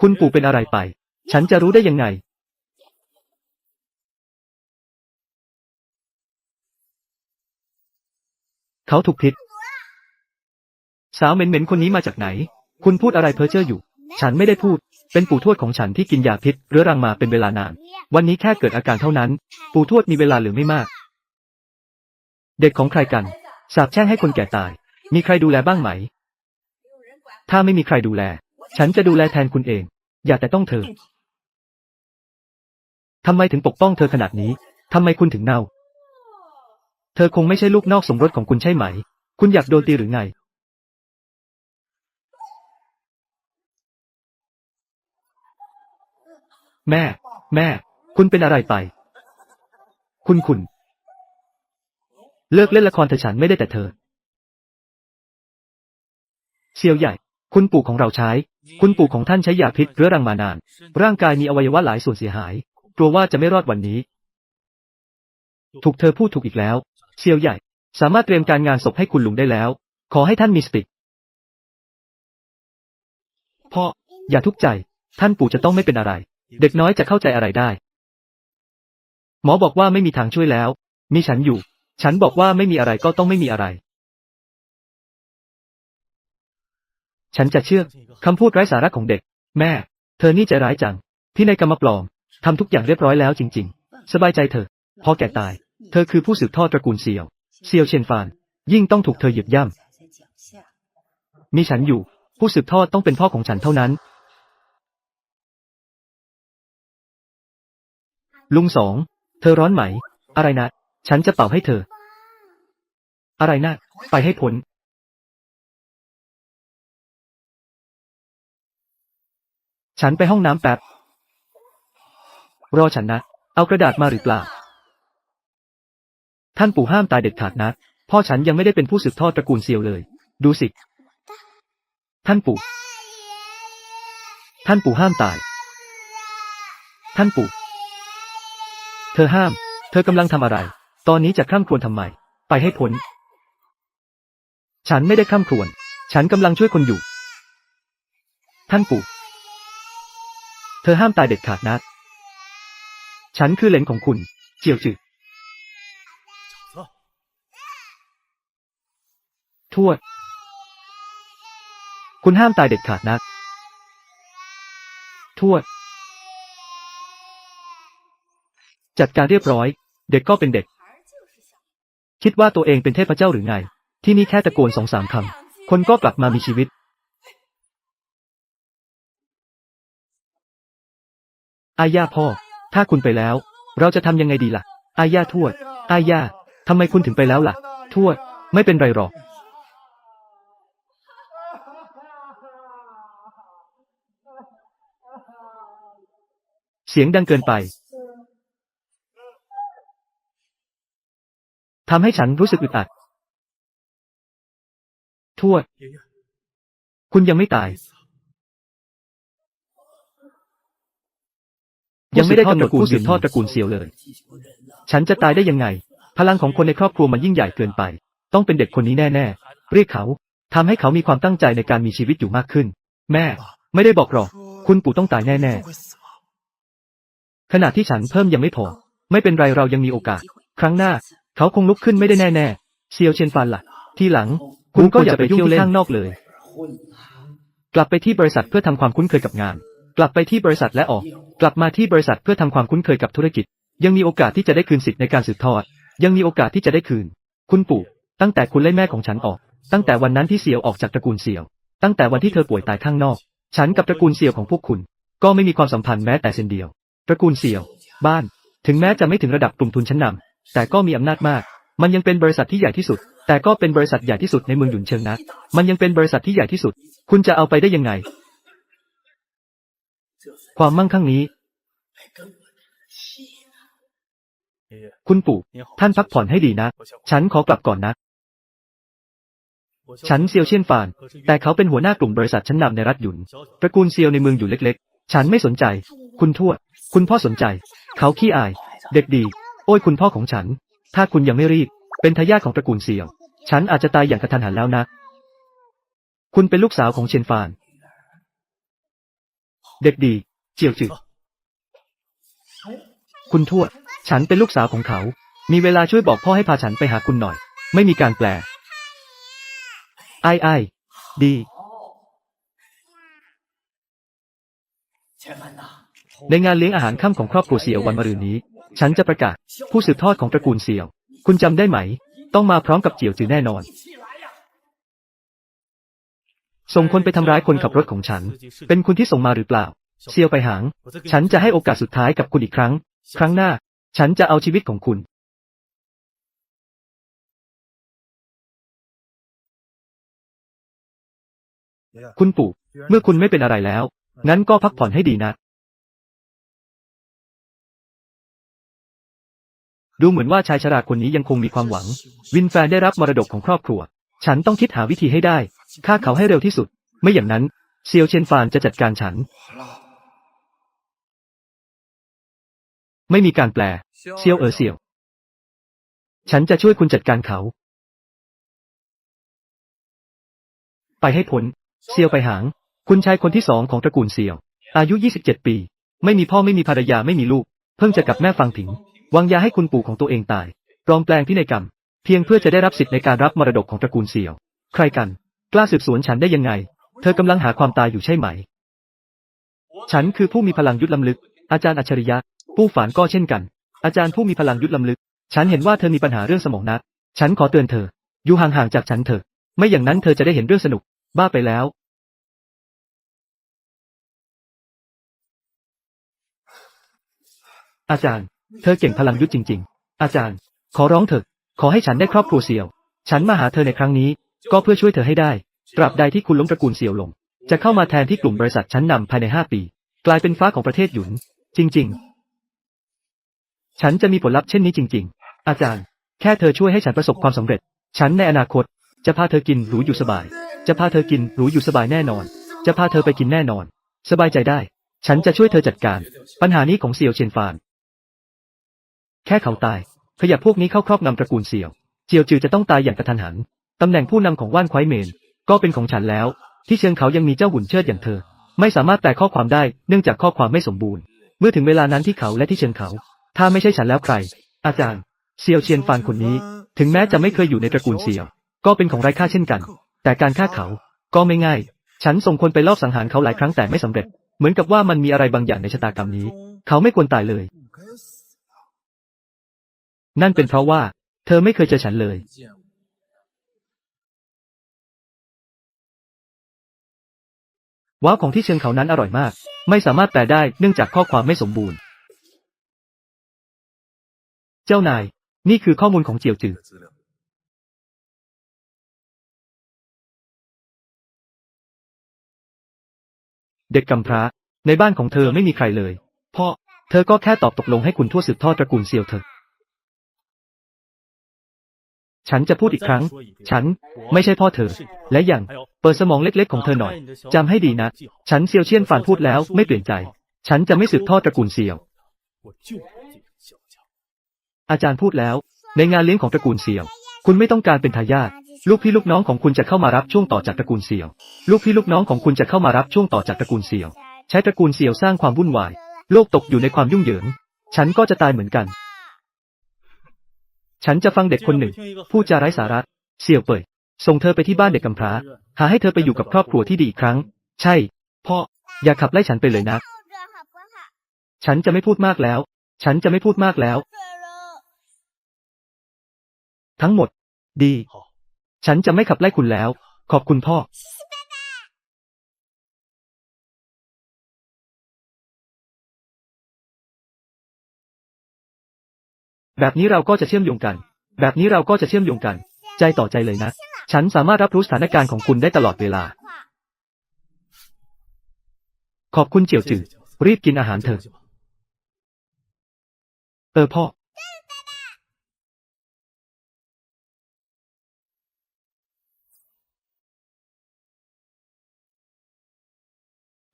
คุณปู่เป็นอะไรไป ฉันจะรู้ได้ยังไง เขาถูกพิษ สาวเหม็นๆคนนี้มาจากไหน คุณพูดอะไรเพ้อเจ้ออยู่ ฉันไม่ได้พูด เป็นปู่ทวดของฉันที่กินยาพิษเรื้อรังมาเป็นเวลานาน วันนี้แค่เกิดอาการเท่านั้น ปู่ทวดมีเวลาเหลือไม่มาก เด็กของใครกัน สาบแช่งให้คนแก่ตาย มีใครดูแลบ้างไหม ถ้าไม่มีใครดูแล ฉันจะดูแลแทนคุณเอง อย่าแต่ต้องเธอ ทำไมถึงปกป้องเธอขนาดนี้ ทำไมคุณถึงเน่า เธอคงไม่ใช่ลูกนอกสมรสของคุณใช่ไหม คุณอยากโดนตีหรือไง แม่ แม่ คุณเป็นอะไรไป คุณคุณ เลิกเล่นละครเถอะฉันไม่ได้แต่เธอ เซียวใหญ่ คุณปู่ของเราใช้ คุณปู่ของท่านใช้ยาพิษเรื้อรังมานาน ร่างกายมีอวัยวะหลายส่วนเสียหาย กลัวว่าจะไม่รอดวันนี้ ถูกเธอพูดถูกอีกแล้ว เซียวใหญ่ สามารถเตรียมการงานศพให้คุณลุงได้แล้ว ขอให้ท่านมีสติ พ่อ อย่าทุกข์ใจ ท่านปู่จะต้องไม่เป็นอะไร เด็กน้อยจะเข้าใจอะไรได้ หมอบอกว่าไม่มีทางช่วยแล้ว มีฉันอยู่ ฉันบอกว่าไม่มีอะไรก็ต้องไม่มีอะไร ฉันจะเชื่อคำพูดไร้สาระของเด็ก แม่ เธอนี่ใจร้ายจังพี่นายกรรมปลอมทำทุกอย่างเรียบร้อยแล้วจริง ๆ สบายใจเถอะพอแก่ตาย เธอคือผู้สืบทอดตระกูลเซียว เซียวเชียนฟาน ยิ่งต้องถูกเธอเหยียบย่ำมีฉันอยู่ ผู้สืบทอดต้องเป็นพ่อของฉันเท่านั้น ลุงสอง เธอร้อนไหม อะไรนะ ฉันจะเป่าให้เธอ อะไรนะ ไปให้พ้น ฉันไปห้องน้ำแป๊บ รอฉันนะ เอากระดาษมาหรือเปล่า ท่านปู่ห้ามตายเด็ดขาดนะ พ่อฉันยังไม่ได้เป็นผู้สืบทอดตระกูลเซียวเลย ดูสิ ท่านปู่ ท่านปู่ห้ามตาย ท่านปู่ เธอห้าม เธอกำลังทำอะไร ตอนนี้จะคร่ำครวญทำไม ไปให้พ้น ฉันไม่ได้คร่ำครวญฉันกำลังช่วยคนอยู่ ท่านปู่ ธอห้ามตายเด็ดขาดนะ ฉันคือเหลนของคุณ เจียวจือทวด คุณห้ามตายเด็ดขาดนะทวด จัดการเรียบร้อย เด็กก็เป็นเด็ก คิดว่าตัวเองเป็นเทพเจ้าหรือไง ที่นี่แค่ตะโกนสองสามคำ คนก็กลับมามีชีวิต อาย่าพ่อ ถ้าคุณไปแล้ว เราจะทำยังไงดีล่ะ อาย่าทวด อาย่าทำไมคุณถึงไปแล้วล่ะ ทวด ไม่เป็นไรหรอก เสียงดังเกินไปทำให้ฉันรู้สึกอึดอัด ทวด คุณยังไม่ตาย ยังไม่ได้กำหนดผู้สืบทอดตระกูลเซียวเลย ฉันจะตายได้ยังไง พลังของคนในครอบครัวมันยิ่งใหญ่เกินไป ต้องเป็นเด็กคนนี้แน่ๆ เรียกเขาทำให้เขามีความตั้งใจในการมีชีวิตอยู่มากขึ้น แม่ ไม่ได้บอกหรอก คุณปู่ต้องตายแน่ๆ ขณะที่ฉันเพิ่มยังไม่พอ ไม่เป็นไรเรายังมีโอกาส ครั้งหน้า เขาคงลุกขึ้นไม่ได้แน่ๆ เซียวเชียนฟานล่ะ ที่หลัง คุณก็อย่าไปยุ่งที่ข้างนอกเลย กลับไปที่บริษัทเพื่อทำความคุ้นเคยกับงาน กลับไปที่บริษัทและออก กลับมาที่บริษัทเพื่อทำความคุ้นเคยกับธุรกิจ ยังมีโอกาสที่จะได้คืนสิทธิ์ในการสืบทอด ยังมีโอกาสที่จะได้คืน คุณปู่ ตั้งแต่คุณไล่แม่ของฉันออก ตั้งแต่วันนั้นที่เสี่ยวออกจากตระกูลเสี่ยว ตั้งแต่วันที่เธอป่วยตายข้างนอก ฉันกับตระกูลเสี่ยวของพวกคุณ ก็ไม่มีความสัมพันธ์แม้แต่เส้นเดียว ตระกูลเสี่ยว บ้าน ถึงแม้จะไม่ถึงระดับกลุ่มทุนชั้นนำแต่ก็มีอำนาจมาก มันยังเป็นบริษัทที่ใหญ่ที่สุด แต่ก็เป็นบริษัทใหญ่ที่สุดในเมืองหยุนเชิงนะ มันยังเป็นบริษัทที่ใหญ่ที่สุด คุณจะเอาไปได้ยังไง ความมั่งคั่งนี้ คุณปู่ ท่านพักผ่อนให้ดีนะ ฉันขอกลับก่อนนะ ฉันเซียวเชียนฟาน แต่เขาเป็นหัวหน้ากลุ่มบริษัทชั้นนำในรัฐหยุน ตระกูลเซียวในเมืองอยู่เล็ก ๆ ฉันไม่สนใจ คุณทวด คุณพ่อสนใจ เขาขี้อาย เด็กดี โอ้ยคุณพ่อของฉัน ถ้าคุณยังไม่รีบ เป็นทายาทของตระกูลเซียว ฉันอาจจะตายอย่างกระทันหันแล้วนะ คุณเป็นลูกสาวของเชียนฟาน เด็กดี เจียวจือคุณทวด ฉันเป็นลูกสาวของเขา มีเวลาช่วยบอกพ่อให้พาฉันไปหาคุณหน่อย ไม่มีการแปล ไอ้ไอ้ดี ในงานเลี้ยงอาหารค่ำของครอบครัวเสี่ยววันมะรืนนี้ ฉันจะประกาศ ผู้สืบทอดของตระกูลเสี่ยว คุณจำได้ไหม ต้องมาพร้อมกับเจียวจือแน่นอน ส่งคนไปทำร้ายคนขับรถของฉัน เป็นคุณที่ส่งมาหรือเปล่า เซียวไปหาง ฉันจะให้โอกาสสุดท้ายกับคุณอีกครั้ง ครั้งหน้า ฉันจะเอาชีวิตของคุณ คุณปู่ เมื่อคุณไม่เป็นอะไรแล้ว งั้นก็พักผ่อนให้ดีนะ ดูเหมือนว่าชายชราคนนี้ยังคงมีความหวัง วินแฟนได้รับมรดกของครอบครัว ฉันต้องคิดหาวิธีให้ได้ ฆ่าเขาให้เร็วที่สุด ไม่อย่างนั้น เซียวเชียนฟานจะจัดการฉัน ไม่มีการแปล เซียวเออเซียว ฉันจะช่วยคุณจัดการเขา ไปให้พ้น เซียวไปหาง คุณชายคนที่สองของตระกูลเซียว อายุ 27 ปี ไม่มีพ่อไม่มีภรรยาไม่มีลูก เพิ่งจะกลับแม่ฟังผิง วางยาให้คุณปู่ของตัวเองตายปลอมแปลงพินัยกรรม เพียงเพื่อจะได้รับสิทธิ์ในการรับมรดกของตระกูลเซียว ใครกัน กล้าสืบสวนฉันได้ยังไง เธอกำลังหาความตายอยู่ใช่ไหม ฉันคือผู้มีพลังยุทธล้ำลึก อาจารย์อัจฉริยะ ผู้ฝานก็เช่นกัน อาจารย์ผู้มีพลังยุทธล้ำลึก ฉันเห็นว่าเธอมีปัญหาเรื่องสมองนัก ฉันขอเตือนเธอ อยู่ห่างๆจากฉันเถอะ ไม่อย่างนั้นเธอจะได้เห็นเรื่องสนุก บ้าไปแล้ว อาจารย์ เธอเก่งพลังยุทธจริง ๆ อาจารย์ ขอร้องเถอะ ขอให้ฉันได้ครอบครัวเสี่ยว ฉันมาหาเธอในครั้งนี้ ก็เพื่อช่วยเธอให้ได้ ตราบใดที่คุณล้มตระกูลเสี่ยวลง จะเข้ามาแทนที่กลุ่มบริษัทชั้นนำภายในห้าปี กลายเป็นฟ้าของประเทศหยุน จริง ๆ ฉันจะมีผลลัพธ์เช่นนี้จริง ๆ อาจารย์ แค่เธอช่วยให้ฉันประสบความสำเร็จ ฉันในอนาคต จะพาเธอกินหรูอยู่สบาย จะพาเธอกินหรูอยู่สบายแน่นอน จะพาเธอไปกินแน่นอน สบายใจได้ ฉันจะช่วยเธอจัดการ ปัญหานี้ของเสี่ยวเชียนฟาน แค่เขาตาย ขยับพวกนี้เข้าครอบงำตระกูลเสี่ยว เจียวจือจะต้องตายอย่างกระทันหันตำแหน่งผู้นำของว่านคว้เมน ก็เป็นของฉันแล้ว ที่เชิงเขายังมีเจ้าหุ่นเชิดอย่างเธอ ไม่สามารถแปลข้อความได้เนื่องจากข้อความไม่สมบูรณ์ เมื่อถึงเวลานั้นที่เขาและที่เชิงเขา ถ้าไม่ใช่ฉันแล้วใคร อาจารย์เซียวเชียนฟานคนนี้ ถึงแม้จะไม่เคยอยู่ในตระกูลเสี่ยว ก็เป็นของไร้ค่าเช่นกัน แต่การฆ่าเขาก็ไม่ง่าย ฉันส่งคนไปลอบสังหารเขาหลายครั้งแต่ไม่สำเร็จ เหมือนกับว่ามันมีอะไรบางอย่างในชะตากรรมนี้ เขาไม่ควรตายเลย นั่นเป็นเพราะว่า เธอไม่เคยเจอฉันเลย ว้าวของที่เชิงเขานั้นอร่อยมาก ไม่สามารถแปลได้เนื่องจากข้อความไม่สมบูรณ์ เจ้านาย นี่คือข้อมูลของเจียวจือเด็กกำพร้า ในบ้านของเธอไม่มีใครเลย พ่อ เธอก็แค่ตอบตกลงให้คุณทั่วสืบทอดตระกูลเซียวเถอฉันจะพูดอีกครั้ง ฉันไม่ใช่พ่อเธอ และอย่าง เปิดสมองเล็กๆของเธอหน่อย จำให้ดีนะ ฉันเซียวเชียนฟานพูดแล้วไม่เปลี่ยนใจ ฉันจะไม่สืบทอดตระกูลเซียว อาจารย์พูดแล้ว ในงานเลี้ยงของตระกูลเซี่ยว คุณไม่ต้องการเป็นทายาทลูกพี่ลูกน้องของคุณจะเข้ามารับช่วงต่อจากตระกูลเซี่ยว ลูกพี่ลูกน้องของคุณจะเข้ามารับช่วงต่อจากตระกูลเซี่ยว ใช้ตระกูลเซี่ยวสร้างความวุ่นวาย โลกตกอยู่ในความยุ่งเหยิง ฉันก็จะตายเหมือนกัน ฉันจะฟังเด็กคนหนึ่งพูดจาไร้สาระ เสี่ยวเป่ย ส่งเธอไปที่บ้านเด็กกำพร้า หาให้เธอไปอยู่กับครอบครัวที่ดีอีกครั้ง ใช่ พ่อ อย่าขับไล่ฉันไปเลยนะ ฉันจะไม่พูดมากแล้ว ฉันจะไม่พูดมากแล้ว ทั้งหมด ดี ฉันจะไม่ขับไล่คุณแล้ว ขอบคุณพ่อ แบบนี้เราก็จะเชื่อมโยงกัน แบบนี้เราก็จะเชื่อมโยงกัน ใจต่อใจเลยนะ ฉันสามารถรับรู้สถานการณ์ของคุณได้ตลอดเวลา ขอบคุณเจียวจือรีบกินอาหารเถอะ เออพ่อ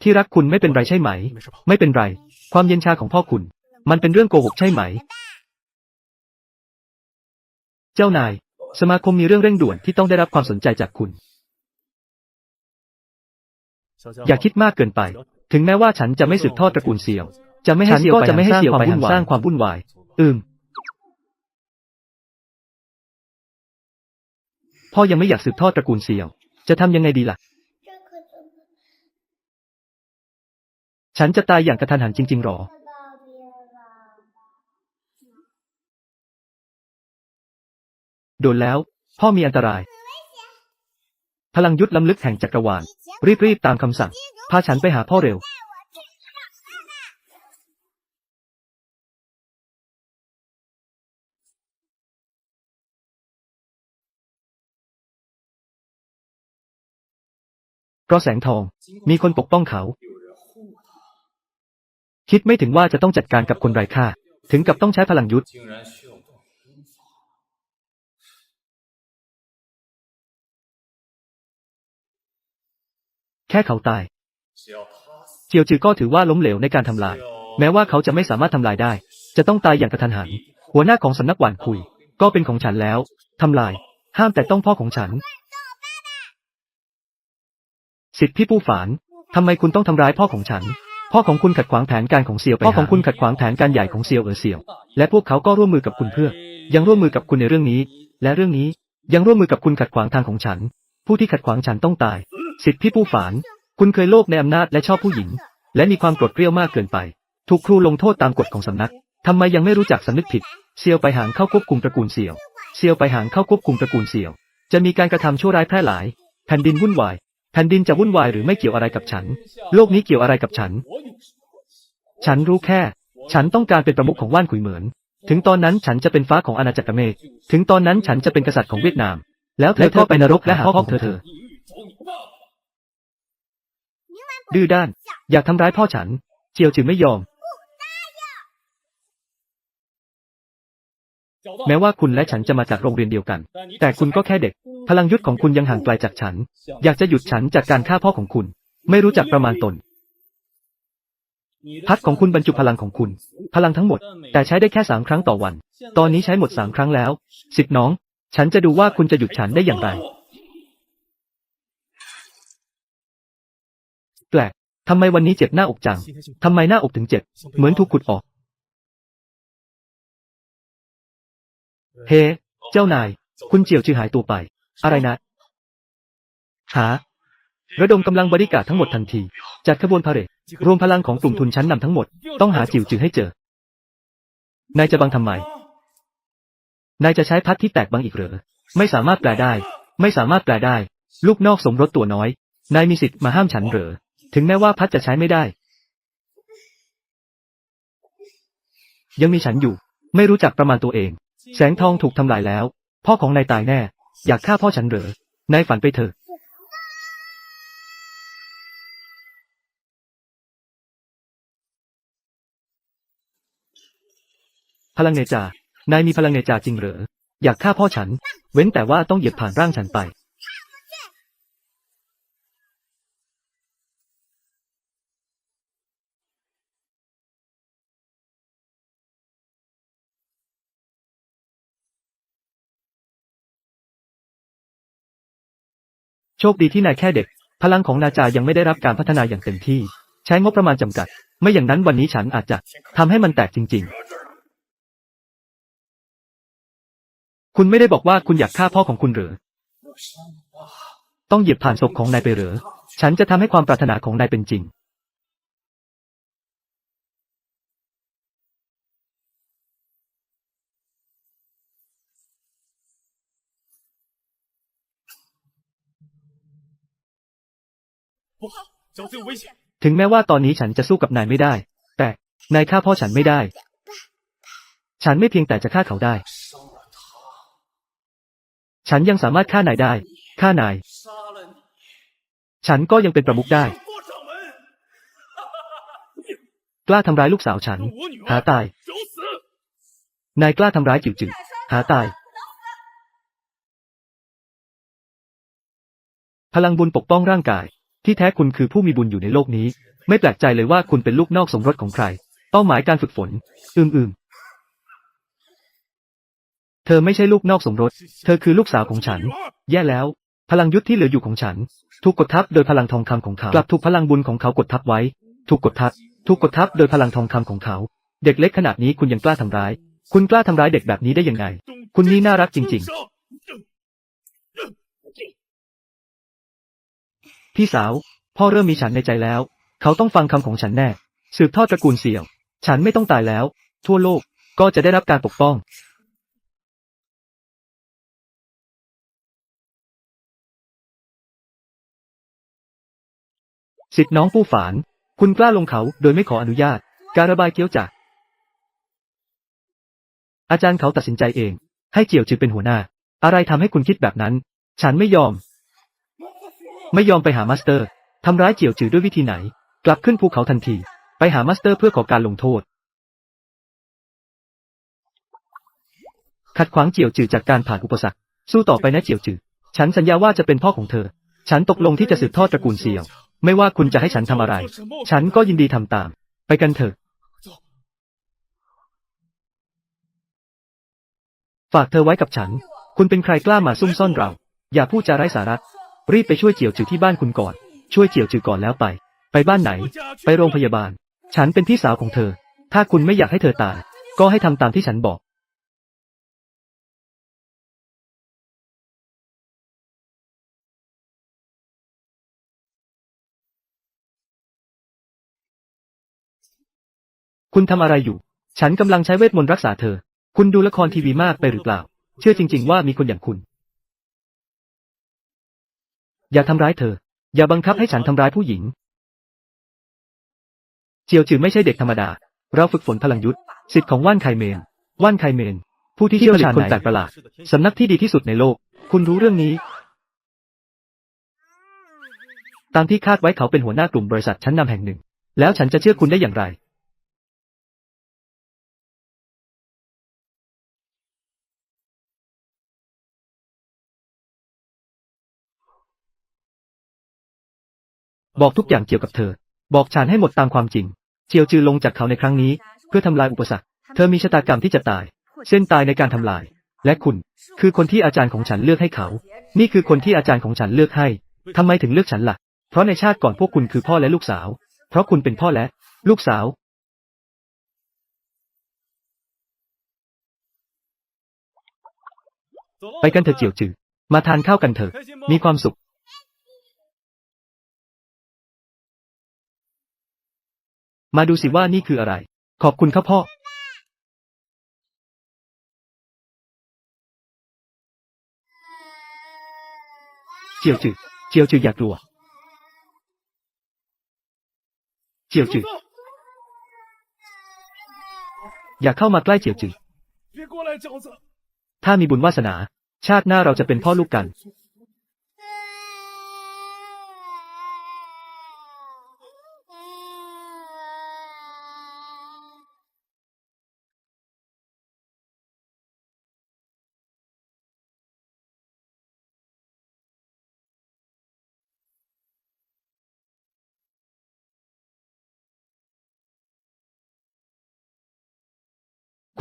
ที่รักคุณไม่เป็นไรใช่ไหม ไม่เป็นไร ความเย็นชาของพ่อคุณ มันเป็นเรื่องโกหกใช่ไหม เจ้านาย สมาคมมีเรื่องเร่งด่วนที่ต้องได้รับความสนใจจากคุณ อย่าคิดมากเกินไป ถึงแม้ว่าฉันจะไม่สืบทอดตระกูลเสี่ยว จะไม่ให้เสี่ยวก็ไปจะไม่ให้เสี่ยวไปสร้างความวุ่นวายสร้างความวุ่นวาย อืมพ่อยังไม่อยากสืบทอดตระกูลเสี่ยว จะทำยังไงดีล่ะ ฉันจะตายอย่างกระทันหันจริง ๆ หรอโดนแล้ว พ่อมีอันตราย พลังยุทธ์ล้ำลึกแห่งจักรวาล รีบ ๆ ตามคำสั่ง พาฉันไปหาพ่อเร็ว เพราะแสงทอง มีคนปกป้องเขา คิดไม่ถึงว่าจะต้องจัดการกับคนไร้ค่า ถึงกับต้องใช้พลังยุทธแค่เขาตาย เจียวจือก็ถือว่าล้มเหลวในการทำลาย แม้ว่าเขาจะไม่สามารถทำลายได้ จะต้องตายอย่างกระทันหัน หัวหน้าของสำนักหวานคุย ก็เป็นของฉันแล้วทำลาย ห้ามแต่ต้องพ่อของฉัน สิทธิ์พี่ผู้ฝานทำไมคุณต้องทำร้ายพ่อของฉัน พ่อของคุณขัดขวางแผนการของเซียวไปพ่อของคุณขัดขวางแผนการใหญ่ของเซียวเออเซียว และพวกเขาก็ร่วมมือกับคุณเพื่อ ยังร่วมมือกับคุณในเรื่องนี้ และเรื่องนี้ยังร่วมมือกับคุณขัดขวางทางของฉัน ผู้ที่ขัดขวางฉันต้องตาย สิทธิผู้ฝาน คุณเคยโลภในอำนาจและชอบผู้หญิง และมีความโกรธเกรี้ยวมากเกินไป ถูกครูลงโทษตามกฎของสำนักทำไมยังไม่รู้จักสำนึกผิด เซียวไปหางเข้าควบคุมตระกูลเซียว เซียวไปหางเข้าควบคุมตระกูลเซียว จะมีการกระทำชั่วร้ายแพร่หลาย แผ่นดินวุ่นวาย แผ่นดินจะวุ่นวายหรือไม่เกี่ยวอะไรกับฉัน โลกนี้เกี่ยวอะไรกับฉัน ฉันรู้แค่ ฉันต้องการเป็นประมุขของว่านขุยเหมือน ถึงตอนนั้นฉันจะเป็นฟ้าของอาณาจักรเมฆถึงตอนนั้นฉันจะเป็นกษัตริย์ของเวียดนาม แล้วเธอก็ไปนรกและหาพ่อของเธอ ดื้อด้าน อยากทำร้ายพ่อฉัน เจียวจึงไม่ยอม แม้ว่าคุณและฉันจะมาจากโรงเรียนเดียวกัน แต่คุณก็แค่เด็ก พลังยุทธของคุณยังห่างไกลจากฉัน อยากจะหยุดฉันจากการฆ่าพ่อของคุณ ไม่รู้จักประมาณตน พัดของคุณบรรจุพลังของคุณ พลังทั้งหมด แต่ใช้ได้แค่สามครั้งต่อวัน ตอนนี้ใช้หมดสามครั้งแล้ว สิทธิ์น้อง ฉันจะดูว่าคุณจะหยุดฉันได้อย่างไร แปลกทำไมวันนี้เจ็บหน้าอกจังทำไมหน้าอกถึงเจ็บ เหมือนถูกขุดออก เฮ้ เจ้านาย คุณเจียวจือหายตัวไป อะไรนะหาระดมกำลังบริการทั้งหมดทันที จัดขบวนพาเหรดรวมพลังของกลุ่มทุนชั้นนำทั้งหมด ต้องหาจิวจือให้เจอ นายจะบังทำไม นายจะใช้พัดที่แตกบังอีกเหรอ ไม่สามารถแปลได้ ไม่สามารถแปลได้ ลูกนอกสมรสตัวน้อย นายมีสิทธิ์มาห้ามฉันเหรอ ถึงแม้ว่าพัดจะใช้ไม่ได้ ยังมีฉันอยู่ ไม่รู้จักประมาณตัวเอง แสงทองถูกทำลายแล้ว พ่อของนายตายแน่ อยากฆ่าพ่อฉันเหรอนายฝันไปเถอะ พลังเนจา นายมีพลังเนจาจริงเหรอ อยากฆ่าพ่อฉัน เว้นแต่ว่าต้องเหยียบผ่านร่างฉันไป โชคดีที่นายแค่เด็ก พลังของนาจายังไม่ได้รับการพัฒนาอย่างเต็มที่ ใช้งบประมาณจำกัด ไม่อย่างนั้นวันนี้ฉันอาจจะทำให้มันแตกจริง ๆ คุณไม่ได้บอกว่าคุณอยากฆ่าพ่อของคุณหรือ ต้องเหยียบผ่านศพของนายไปหรือ ฉันจะทำให้ความปรารถนาของนายเป็นจริง ถึงแม้ว่าตอนนี้ฉันจะสู้กับนายไม่ได้ แต่นายฆ่าพ่อฉันไม่ได้ ฉันไม่เพียงแต่จะฆ่าเขาได้ ฉันยังสามารถฆ่านายได้ฆ่านาย ฉันก็ยังเป็นประมุขได้ กล้าทำร้ายลูกสาวฉัน หาตาย นายกล้าทำร้ายจิ๋วจือหาตาย พลังบุญปกป้องร่างกาย ที่แท้คุณคือผู้มีบุญอยู่ในโลกนี้ ไม่แปลกใจเลยว่าคุณเป็นลูกนอกสมรสของใคร เป้าหมายการฝึกฝน อืมอืมเธอไม่ใช่ลูกนอกสมรส เธอคือลูกสาวของฉัน แย่แล้ว พลังยุทธที่เหลืออยู่ของฉัน ถูกกดทับโดยพลังทองคำของเขา กลับถูกพลังบุญของเขากดทับไว้ ถูกกดทับ ถูกกดทับโดยพลังทองคำของเขา เด็กเล็กขนาดนี้คุณยังกล้าทำร้าย คุณกล้าทำร้ายเด็กแบบนี้ได้ยังไง คุณนี่น่ารักจริง ๆ พี่สาว พ่อเริ่มมีฉันในใจแล้ว เขาต้องฟังคำของฉันแน่ สืบทอดตระกูลเสี่ยว ฉันไม่ต้องตายแล้ว ทั่วโลกก็จะได้รับการปกป้อง สิทธิ์น้องผู้ฝาน คุณกล้าลงเขาโดยไม่ขออนุญาต การระบายเกี้ยวจาก อาจารย์เขาตัดสินใจเอง ให้เจียวจือเป็นหัวหน้า อะไรทำให้คุณคิดแบบนั้น ฉันไม่ยอม ไม่ยอมไปหามาสเตอร์ทำร้ายเจียวจือด้วยวิธีไหน กลับขึ้นภูเขาทันที ไปหามาสเตอร์เพื่อขอการลงโทษ ขัดขวางเจียวจือจากการผ่านอุปสรรค สู้ต่อไปนะเจียวจือ ฉันสัญญาว่าจะเป็นพ่อของเธอ ฉันตกลงที่จะสืบทอดตระกูลเซียว ไม่ว่าคุณจะให้ฉันทำอะไร ฉันก็ยินดีทำตาม ไปกันเถอะ ฝากเธอไว้กับฉัน คุณเป็นใครกล้ามาซุ่มซ่อนเรา อย่าพูดจาไร้สาระ รีบไปช่วยเจียวจือที่บ้านคุณก่อน ช่วยเจียวจือก่อนแล้วไป ไปบ้านไหน ไปโรงพยาบาล ฉันเป็นพี่สาวของเธอ ถ้าคุณไม่อยากให้เธอตาย ก็ให้ทำตามที่ฉันบอกคุณทำอะไรอยู่ ฉันกำลังใช้เวทมนต์รักษาเธอ คุณดูละครทีวีมากไปหรือเปล่า เชื่อจริง ๆ ว่ามีคนอย่างคุณ อย่าทำร้ายเธอ อย่าบังคับให้ฉันทำร้ายผู้หญิง เจียวจือไม่ใช่เด็กธรรมดา เราฝึกฝนพลังยุทธสิทธิ์ของว่านไคเมน ว่านไคเมน ผู้ที่เชี่ยวชาญคนแปลกประหลาดสำนักที่ดีที่สุดในโลก คุณรู้เรื่องนี้ ตามที่คาดไว้เขาเป็นหัวหน้ากลุ่มบริษัทชั้นนำแห่งหนึ่ง แล้วฉันจะเชื่อคุณได้อย่างไร บอกทุกอย่างเกี่ยวกับเธอ บอกฉันให้หมดตามความจริง เจียวจือลงจากเขาในครั้งนี้ เพื่อทำลายอุปสรรค เธอมีชะตากรรมที่จะตาย เส้นตายในการทำลาย และคุณ คือคนที่อาจารย์ของฉันเลือกให้เขา นี่คือคนที่อาจารย์ของฉันเลือกให้ทำไมถึงเลือกฉันล่ะ เพราะในชาติก่อนพวกคุณคือพ่อและลูกสาว เพราะคุณเป็นพ่อและ ลูกสาว ไปกันเถอะเจียวจือ มาทานข้าวกันเถอะ มีความสุข มาดูสิว่านี่คืออะไร ขอบคุณครับพ่อเจียวจือเจียวจืออยากดู๋เจียวจืออยากเข้ามาใกล้เจียวจือถ้ามีบุญวาสนา ชาติหน้าเราจะเป็นพ่อลูกกัน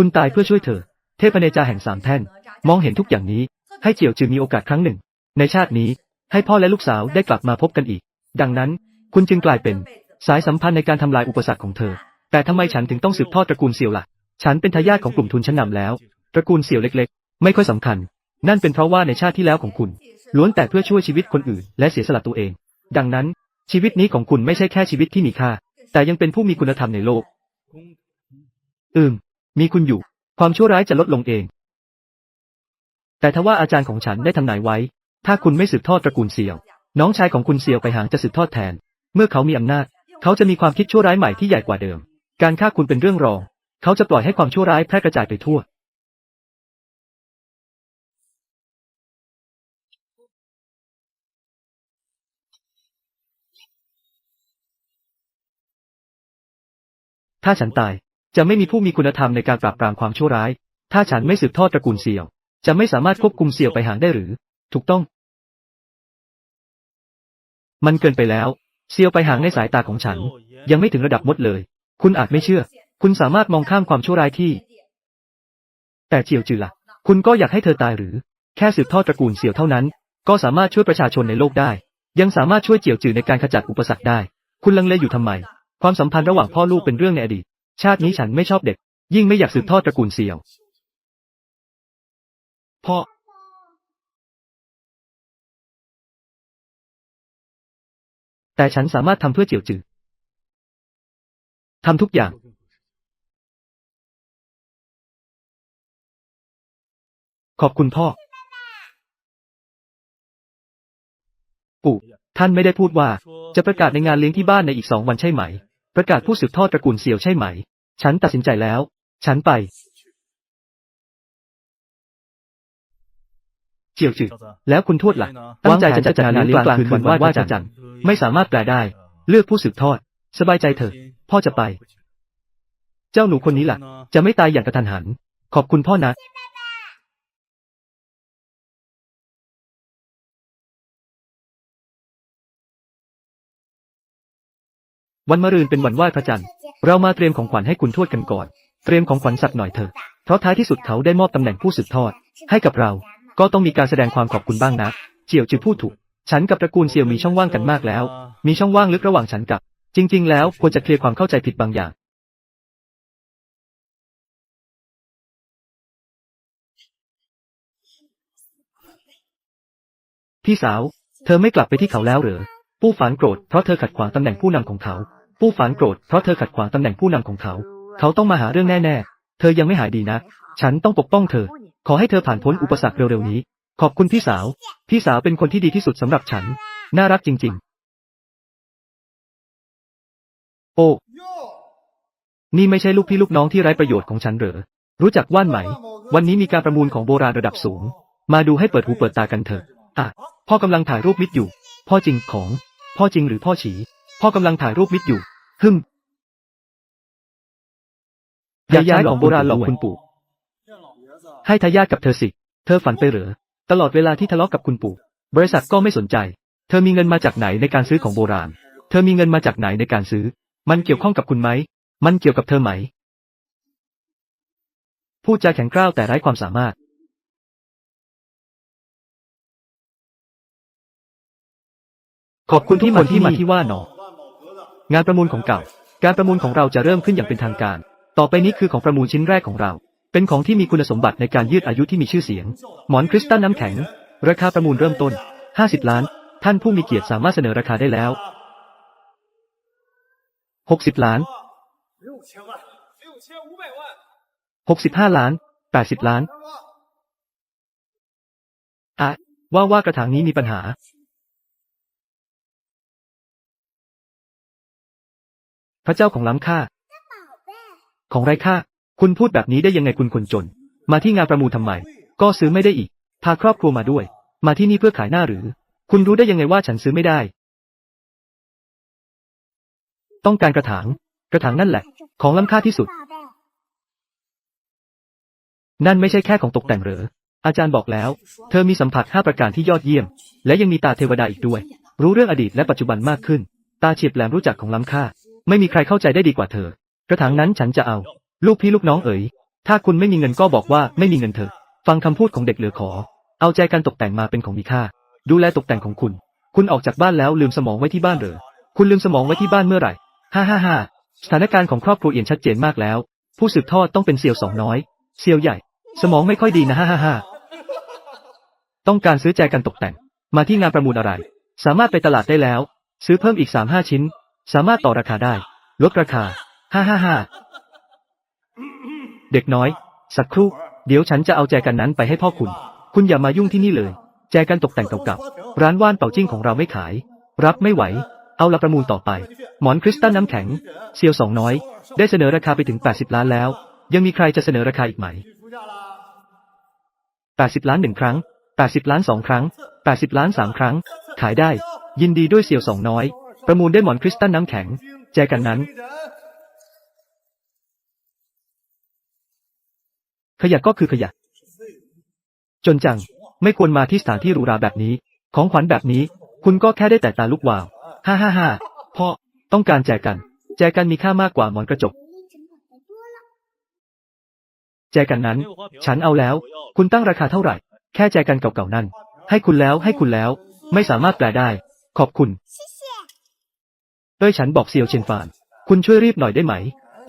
คุณตายเพื่อช่วยเธอ เทพเนจาแห่งสามแท่น มองเห็นทุกอย่างนี้ ให้เจียวจือมีโอกาสครั้งหนึ่ง ในชาตินี้ ให้พ่อและลูกสาวได้กลับมาพบกันอีก ดังนั้น คุณจึงกลายเป็น สายสัมพันธ์ในการทำลายอุปสรรคของเธอ แต่ทำไมฉันถึงต้องสืบทอดตระกูลเสี่ยวล่ะ ฉันเป็นทายาทของกลุ่มทุนชั้นนำแล้ว ตระกูลเสี่ยวเล็ก ๆ ไม่ค่อยสำคัญ นั่นเป็นเพราะว่าในชาติที่แล้วของคุณ ล้วนแต่เพื่อช่วยชีวิตคนอื่น และเสียสละตัวเอง ดังนั้น ชีวิตนี้ของคุณไม่ใช่แค่ชีวิตที่มีค่า แต่ยังเป็นผู้มีคุณธรรมในโลก อืม มีคุณอยู่ ความชั่วร้ายจะลดลงเอง แต่ทว่าอาจารย์ของฉันได้ทำนายไว้ ถ้าคุณไม่สืบทอดตระกูลเสี่ยว น้องชายของคุณเสี่ยวไปหางจะสืบทอดแทน เมื่อเขามีอำนาจ เขาจะมีความคิดชั่วร้ายใหม่ที่ใหญ่กว่าเดิม การฆ่าคุณเป็นเรื่องรอง เขาจะปล่อยให้ความชั่วร้ายแพร่กระจายไปทั่วถ้าฉันตาย จะไม่มีผู้มีคุณธรรมในการปราบปรามความชั่วร้าย ถ้าฉันไม่สืบทอดตระกูลเสี่ยว จะไม่สามารถควบคุมเสี่ยวไปหางได้หรือ ถูกต้อง มันเกินไปแล้วเซี่ยวไปหางในสายตาของฉัน ยังไม่ถึงระดับมดเลย คุณอาจไม่เชื่อ คุณสามารถมองข้ามความชั่วร้ายที่ แต่เจียวจือละ่ะ คุณก็อยากให้เธอตายหรือ แค่สืบทอดตระกูลเสี่ยวเท่านั้น ก็สามารถช่วยประชาชนในโลกได้ ยังสามารถช่วยเจียวจือในการขจัดอุปสรรคได้ คุณลังเลอยู่ทำไม ความสัมพันธ์ระหว่างพ่อลูกเป็นเรื่องในอดีต ชาตินี้ฉันไม่ชอบเด็ก ยิ่งไม่อยากสืบทอดตระกูลเสี่ยว พ่อ แต่ฉันสามารถทำเพื่อเจียวจือทำทุกอย่าง ขอบคุณพ่อ ปู่ ท่านไม่ได้พูดว่า จะประกาศในงานเลี้ยงที่บ้านในอีกสองวันใช่ไหม ประกาศผู้สืบทอดตระกูลเสี่ยวใช่ไหม ฉันตัดสินใจแล้ว ฉันไป เจียวจือแล้วคุณทวดล่ะ ตั้งใจจะจัดงานเลี้ยงกลางคืนวันว่าจะจันทร์ไม่สามารถแปลได้ เลือกผู้สืบทอด สบายใจเถอะ พ่อจะไป เจ้าหนูคนนี้ล่ะ จะไม่ตายอย่างกระทันหัน ขอบคุณพ่อนะวันมะรืนเป็นวันไหว้พระจันทร์ เรามาเตรียมของขวัญให้คุณทวดกันก่อน เตรียมของขวัญสักหน่อยเถอะ เพราะท้ายที่สุดเขาได้มอบตำแหน่งผู้สืบทอด ให้กับเรา ก็ต้องมีการแสดงความขอบคุณบ้างนะ เจียวจือพูดถูก ฉันกับตระกูลเซียวมีช่องว่างกันมากแล้ว มีช่องว่างลึกระหว่างฉันกับ จริง ๆ แล้วควรจะเคลียร์ความเข้าใจผิดบางอย่าง พี่สาว เธอไม่กลับไปที่เขาแล้วเหรอปู้ฝานโกรธเพราะเธอขัดขวางตำแหน่งผู้นำของเขา ปู้ฝานโกรธเพราะเธอขัดขวางตำแหน่งผู้นำของเขา เขาต้องมาหาเรื่องแน่ๆ เธอยังไม่หายดีนะ ฉันต้องปกป้องเธอ ขอให้เธอผ่านพ้นอุปสรรคเร็วๆนี้ ขอบคุณพี่สาว พี่สาวเป็นคนที่ดีที่สุดสำหรับฉัน น่ารักจริง ๆ โอ้ นี่ไม่ใช่ลูกพี่ลูกน้องที่ไร้ประโยชน์ของฉันเหรอ รู้จักว่านไหม วันนี้มีการประมูลของโบราณระดับสูง มาดูให้เปิดหูเปิดตากันเถอะอะพ่อกำลังถ่ายรูปมิตรอยู่ พ่อจริงของ พ่อจริงหรือพ่อฉี พ่อกำลังถ่ายรูปมิตรอยู่ ฮึมยาย้ายของโบราณหลอกคุณปู่ ให้ทายาทกับเธอสิ เธอฝันไปเหรอ ตลอดเวลาที่ทะเลาะกับคุณปู่ บริษัทก็ไม่สนใจ เธอมีเงินมาจากไหนในการซื้อของโบราณ เธอมีเงินมาจากไหนในการซื้อ มันเกี่ยวข้องกับคุณไหม มันเกี่ยวกับเธอไหม พูดจาแข็งกร้าวแต่ไร้ความสามารถขอบคุณทุกคนที่มาที่ว่าหนอ งานประมูลของเก่า การประมูลของเราจะเริ่มขึ้นอย่างเป็นทางการ ต่อไปนี้คือของประมูลชิ้นแรกของเรา เป็นของที่มีคุณสมบัติในการยืดอายุที่มีชื่อเสียง หมอนคริสตัลน้ำแข็ง ราคาประมูลเริ่มต้น 50 ล้าน ท่านผู้มีเกียรติสามารถเสนอราคาได้แล้ว 60 ล้าน 65 ล้าน 80 ล้านอะว่าว่ากระถางนี้มีปัญหา ระเจ้าของล้ำค่า ของไร้ค่า คุณพูดแบบนี้ได้ยังไงคุณคนจน มาที่งานประมูลทำไม ก็ซื้อไม่ได้อีก พาครอบครัวมาด้วย มาที่นี่เพื่อขายหน้าหรือ คุณรู้ได้ยังไงว่าฉันซื้อไม่ได้ ต้องการกระถาง กระถางนั่นแหละ ของล้ำค่าที่สุด นั่นไม่ใช่แค่ของตกแต่งเหรอ อาจารย์บอกแล้ว เธอมีสัมผัส5ประการที่ยอดเยี่ยม และยังมีตาเทวดาอีกด้วย รู้เรื่องอดีตและปัจจุบันมากขึ้น ตาเฉียบแหลมรู้จักของล้ำค่า ไม่มีใครเข้าใจได้ดีกว่าเธอ กระถางนั้นฉันจะเอา ลูกพี่ลูกน้องเอ๋ย ถ้าคุณไม่มีเงินก็บอกว่าไม่มีเงินเถอะ ฟังคำพูดของเด็กเหลือขอ เอาใจการตกแต่งมาเป็นของมีค่า ดูแลตกแต่งของคุณ คุณออกจากบ้านแล้วลืมสมองไว้ที่บ้านเหรอ คุณลืมสมองไว้ที่บ้านเมื่อไหร่ ฮ่าฮ่าฮ่าสถานการณ์ของครอบครัวเอียนชัดเจนมากแล้ว ผู้สืบทอดต้องเป็นเซียวสองน้อย เซียวใหญ่ สมองไม่ค่อยดีนะฮ่าฮ่าฮ่าต้องการซื้อแจกันตกแต่ง มาที่งานประมูลอะไร สามารถไปตลาดได้แล้ว ซื้อเพิ่มอีกสามห้าชิ้น สามารถต่อราคาได้ ลดราคาฮ่าฮ่าฮ่าเด็กน้อย สักครู่ เดี๋ยวฉันจะเอาแจกันนั้นไปให้พ่อคุณ คุณอย่ามายุ่งที่นี่เลย แจกันตกแต่งเก่าๆร้านว่านเป่าจิ้งของเราไม่ขาย รับไม่ไหว เอาละประมูลต่อไป หมอนคริสตัลน้ำแข็ง เซียวสองน้อย ได้เสนอราคาไปถึง 80 ล้านแล้ว ยังมีใครจะเสนอราคาอีกไหม 80 ล้านหนึ่งครั้ง 80 ล้านสองครั้ง 80 ล้านสามครั้ง ขายได้ ยินดีด้วยเซียวสองน้อย ประมูลได้หมอนคริสตัลน้ำแข็ง แจกันนั้น ขยะก็คือขยะ จนจัง ไม่ควรมาที่สถานที่หรูหราแบบนี้ ของขวัญแบบนี้ คุณก็แค่ได้แต่ตาลูกวาว ฮ่าฮ่าฮ่าพ่อ ต้องการแจกัน แจกันมีค่ามากกว่าหมอนกระจก แจกันนั้น ฉันเอาแล้ว คุณตั้งราคาเท่าไหร่ แค่แจกันเก่าๆนั่น ให้คุณแล้ว ให้คุณแล้ว ไม่สามารถแปลได้ ขอบคุณ เอ้ยฉันบอกเซียวเชียนฟาน คุณช่วยรีบหน่อยได้ไหม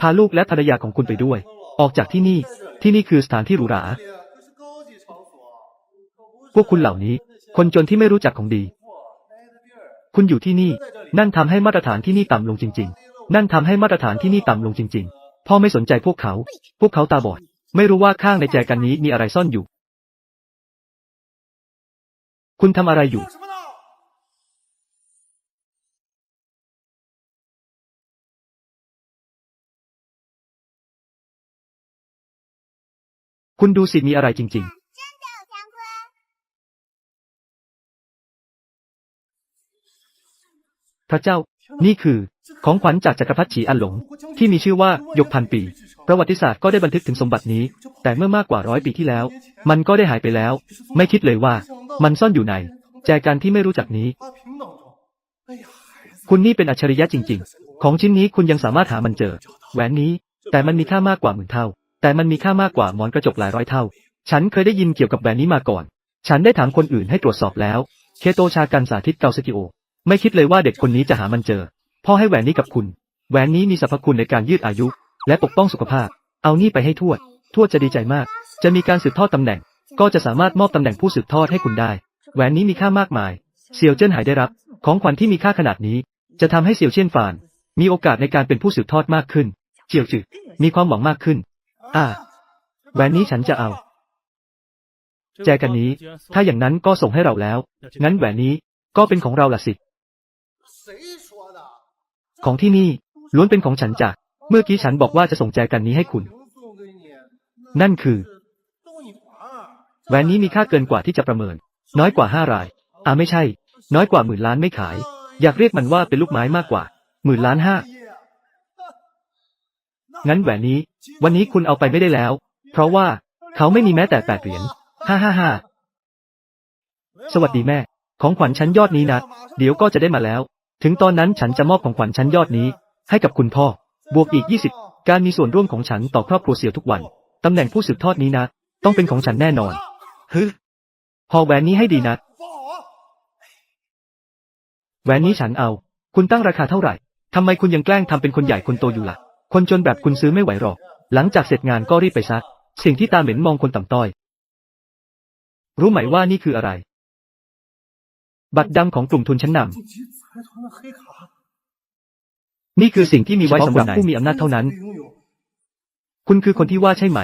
พาลูกและภรรยาของคุณไปด้วย ออกจากที่นี่ ที่นี่คือสถานที่หรูหรา พวกคุณเหล่านี้ คนจนที่ไม่รู้จักของดี คุณอยู่ที่นี่ นั่นทำให้มาตรฐานที่นี่ต่ำลงจริง ๆ นั่นทำให้มาตรฐานที่นี่ต่ำลงจริง ๆ พ่อไม่สนใจพวกเขา พวกเขาตาบอด ไม่รู้ว่าข้างในแจกันนี้มีอะไรซ่อนอยู่ คุณทำอะไรอยู่ คุณดูสิมีอะไรจริง ๆพระเจ้า นี่คือ ของขวัญจากจักรพรรดิฉีอันหลง ที่มีชื่อว่าหยกพันปี ประวัติศาสตร์ก็ได้บันทึกถึงสมบัตินี้ แต่เมื่อมากกว่าร้อยปีที่แล้ว มันก็ได้หายไปแล้ว ไม่คิดเลยว่า มันซ่อนอยู่ใน แจกันที่ไม่รู้จักนี้ คุณนี่เป็นอัจฉริยะจริง ๆ ของชิ้นนี้คุณยังสามารถหามันเจอ แหวนนี้ แต่มันมีค่ามากกว่าหมื่นเท่า แต่มันมีค่ามากกว่าหมอนกระจกหลายร้อยเท่า ฉันเคยได้ยินเกี่ยวกับแหวนด์นี้มาก่อน ฉันได้ถามคนอื่นให้ตรวจสอบแล้ว เคโตชากันสาธิตเกาสกิโอ ไม่คิดเลยว่าเด็กคนนี้จะหามันเจอ พ่อให้แหวนนี้กับคุณ แหวนนี้มีสรรพคุณในการยืดอายุ และปกป้องสุขภาพ เอานี่ไปให้ทวด ทวดจะดีใจมาก จะมีการสืบทอดตำแหน่ง ก็จะสามารถมอบตำแหน่งผู้สืบทอดให้คุณได้ แหวนนี้มีค่ามากมาย เซียวเจิ้นหายได้รับ ของขวัญที่มีค่าขนาดนี้ จะทำให้เซียวเชียนฟาน มีโอกาสในการเป็นผู้สืบทอดมากขึ้น เจียวจือมีความหวังมากขึ้น อ่าแหวนนี้ฉันจะเอา แจกันนี้ ถ้าอย่างนั้นก็ส่งให้เราแล้ว งั้นแหวนนี้ก็เป็นของเราละสิ ของที่นี่ล้วนเป็นของฉันจ้ะ เมื่อกี้ฉันบอกว่าจะส่งแจกันนี้ให้คุณ นั่นคือ แหวนนี้มีค่าเกินกว่าที่จะประเมิน น้อยกว่าห้าราย อ่าไม่ใช่ น้อยกว่าหมื่นล้านไม่ขาย อยากเรียกมันว่าเป็นลูกไม้มากกว่า หมื่นล้านห้า งั้นแหวนนี้ วันนี้คุณเอาไปไม่ได้แล้ว เพราะว่า เขาไม่มีแม้แต่แปดเหรียญ ฮ่าฮ่าฮ่าสวัสดีแม่ ของขวัญชั้นยอดนี้นะ เดี๋ยวก็จะได้มาแล้ว ถึงตอนนั้นฉันจะมอบของขวัญชั้นยอดนี้ ให้กับคุณพ่อ บวกอีก 20 การมีส่วนร่วมของฉันต่อครอบครัวเสี่ยวทุกวัน ตำแหน่งผู้สืบทอดนี้นะ ต้องเป็นของฉันแน่นอนฮึพอแหวนนี้ให้ดีนะ แหวนนี้ฉันเอา คุณตั้งราคาเท่าไหร่ทำไมคุณยังแกล้งทำเป็นคนใหญ่คนโตอยู่ละ่ะ คนจนแบบคุณซื้อไม่ไหวหรอก หลังจากเสร็จงานก็รีบไปซัก สิ่งที่ตาเหม็นมองคนต่ำต้อย รู้ไหมว่านี่คืออะไร บัตรดำของกลุ่มทุนชั้นนำนี่คือสิ่งที่มีไว้สำหรับผู้มีอำนาจเท่านั้น คุณคือคนที่ว่าใช่ไหม